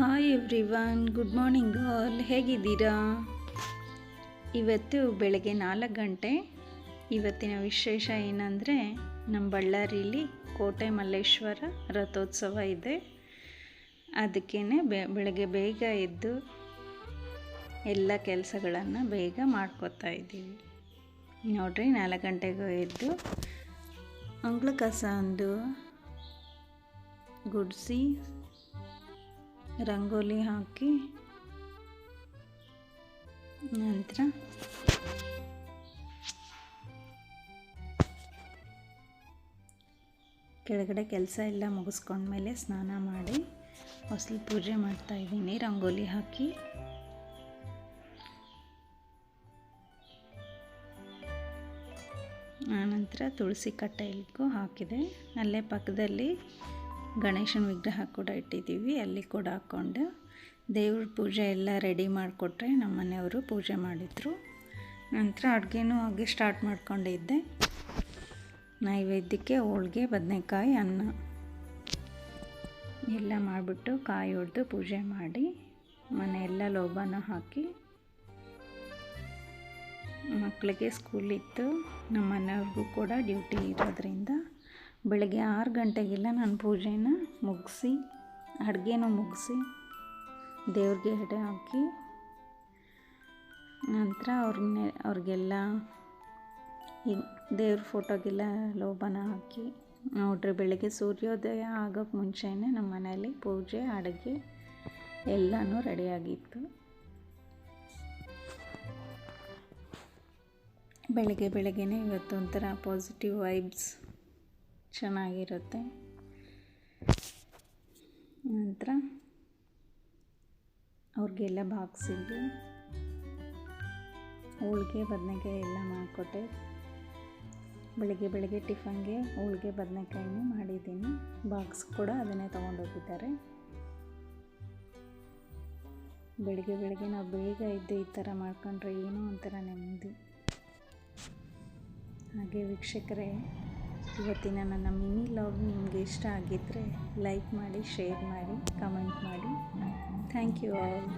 Hi everyone good morning all ಹೇಗಿದ್ದೀರಾ? ಇವತ್ತು ಬೆಳಗ್ಗೆ ನಾಲ್ಕು ಗಂಟೆ. ಇವತ್ತಿನ ವಿಶೇಷ ಏನಂದರೆ, ನಮ್ಮ ಬಳ್ಳಾರಿಲಿ ಕೋಟೆ ಮಲ್ಲೇಶ್ವರ ರಥೋತ್ಸವ ಇದೆ. ಅದಕ್ಕೇ ಬೆಳಗ್ಗೆ ಬೇಗ ಎದ್ದು ಎಲ್ಲ ಕೆಲಸಗಳನ್ನು ಬೇಗ ಮಾಡ್ಕೋತಾ ಇದ್ದೀವಿ. ನೋಡ್ರಿ, ನಾಲ್ಕು ಗಂಟೆಗೂ ಎದ್ದು ಅಂಗ್ಳ ಕಸ ಒಂದು ಗುಡಿಸಿ ರಂಗೋಲಿ ಹಾಕಿ ನಂತರ ಕೆಳಗಡೆ ಕೆಲಸ ಎಲ್ಲ ಮುಗಿಸ್ಕೊಂಡ್ಮೇಲೆ ಸ್ನಾನ ಮಾಡಿ ಹೊಸಲು ಪೂಜೆ ಮಾಡ್ತಾಯಿದ್ದೀನಿ ರಂಗೋಲಿ ಹಾಕಿ. ಆನಂತರ ತುಳಸಿ ಕಟ್ಟೆಗೂ ಹಾಕಿದೆ. ಅಲ್ಲೇ ಪಕ್ಕದಲ್ಲಿ ಗಣೇಶನ ವಿಗ್ರಹ ಕೂಡ ಇಟ್ಟಿದ್ದೀವಿ, ಅಲ್ಲಿ ಕೂಡ ಹಾಕ್ಕೊಂಡು. ದೇವ್ರ ಪೂಜೆ ಎಲ್ಲ ರೆಡಿ ಮಾಡಿಕೊಟ್ರೆ ನಮ್ಮ ಮನೆಯವರು ಪೂಜೆ ಮಾಡಿದರು. ನಂತರ ಅಡುಗೆನೂ ಹಾಗೆ ಸ್ಟಾರ್ಟ್ ಮಾಡ್ಕೊಂಡಿದ್ದೆ. ನೈವೇದ್ಯಕ್ಕೆ ಹೋಳ್ಗೆ, ಬದನೆಕಾಯಿ, ಅನ್ನ. ಎಲ್ಲ ಮಾಡಿಬಿಟ್ಟು ಕಾಯಿ ಹೊಡೆದು ಪೂಜೆ ಮಾಡಿ ಮನೆಯೆಲ್ಲ ಲೋಬಾನ ಹಾಕಿ ಮಕ್ಕಳಿಗೆ ಸ್ಕೂಲ್ ಇತ್ತು, ನಮ್ಮ ಮನೆಯವ್ರಿಗೂ ಕೂಡ ಡ್ಯೂಟಿ ಇರೋದ್ರಿಂದ. ಬೆಳಗ್ಗೆ ಆರು ಗಂಟೆಗೆಲ್ಲ ನಾನು ಪೂಜೆನ ಮುಗಿಸಿ, ಅಡುಗೆನೂ ಮುಗಿಸಿ, ದೇವ್ರಿಗೆ ಎಡೆ ಹಾಕಿ, ನಂತರ ಅವ್ರನ್ನೇ, ಅವ್ರಿಗೆಲ್ಲ ಈ ದೇವ್ರ ಫೋಟೋಗೆಲ್ಲ ಲೋಭನ ಹಾಕಿ, ನೋಡ್ರಿ ಬೆಳಗ್ಗೆ ಸೂರ್ಯೋದಯ ಆಗೋಕ್ಕೆ ಮುಂಚೆನೇ ನಮ್ಮ ಮನೆಯಲ್ಲಿ ಪೂಜೆ, ಅಡುಗೆ ಎಲ್ಲನೂ ರೆಡಿಯಾಗಿತ್ತು ಬೆಳಗ್ಗೆ ಬೆಳಗ್ಗೆನೇ ಇವತ್ತು ಒಂಥರ ಪಾಸಿಟಿವ್ ವೈಬ್ಸ್ ಚೆನ್ನಾಗಿರುತ್ತೆ. ನಂತರ ಅವ್ರಿಗೆಲ್ಲ ಬಾಕ್ಸಿಗೆ ಹೋಳಿಗೆ, ಬದನೆಕಾಯಿ ಎಲ್ಲ ಮಾಡಿಕೊಟ್ಟೆ. ಬೆಳಿಗ್ಗೆ ಬೆಳಗ್ಗೆ ಟಿಫನ್ಗೆ ಹೋಳಿಗೆ, ಬದನೆಕಾಯಿನೇ ಮಾಡಿದ್ದೀನಿ. ಬಾಕ್ಸ್ ಕೂಡ ಅದನ್ನೇ ತೊಗೊಂಡೋಗಿದ್ದಾರೆ. ಬೆಳಿಗ್ಗೆ ಬೆಳಗ್ಗೆ ನಾವು ಬೇಗ ಇದ್ದು ಈ ಥರ ಮಾಡ್ಕೊಂಡ್ರೆ ಏನೋ ಒಂಥರ ನೆಮ್ಮದಿ. ಹಾಗೆ ವೀಕ್ಷಕರೇ ಇವತ್ತಿನ ನನ್ನ ಮಿನಿ ಲಾಗ್ ನಿಮಗೆ ಇಷ್ಟ ಆಗಿದ್ದರೆ ಲೈಕ್ ಮಾಡಿ, ಶೇರ್ ಮಾಡಿ, ಕಮೆಂಟ್ ಮಾಡಿ. Thank you all.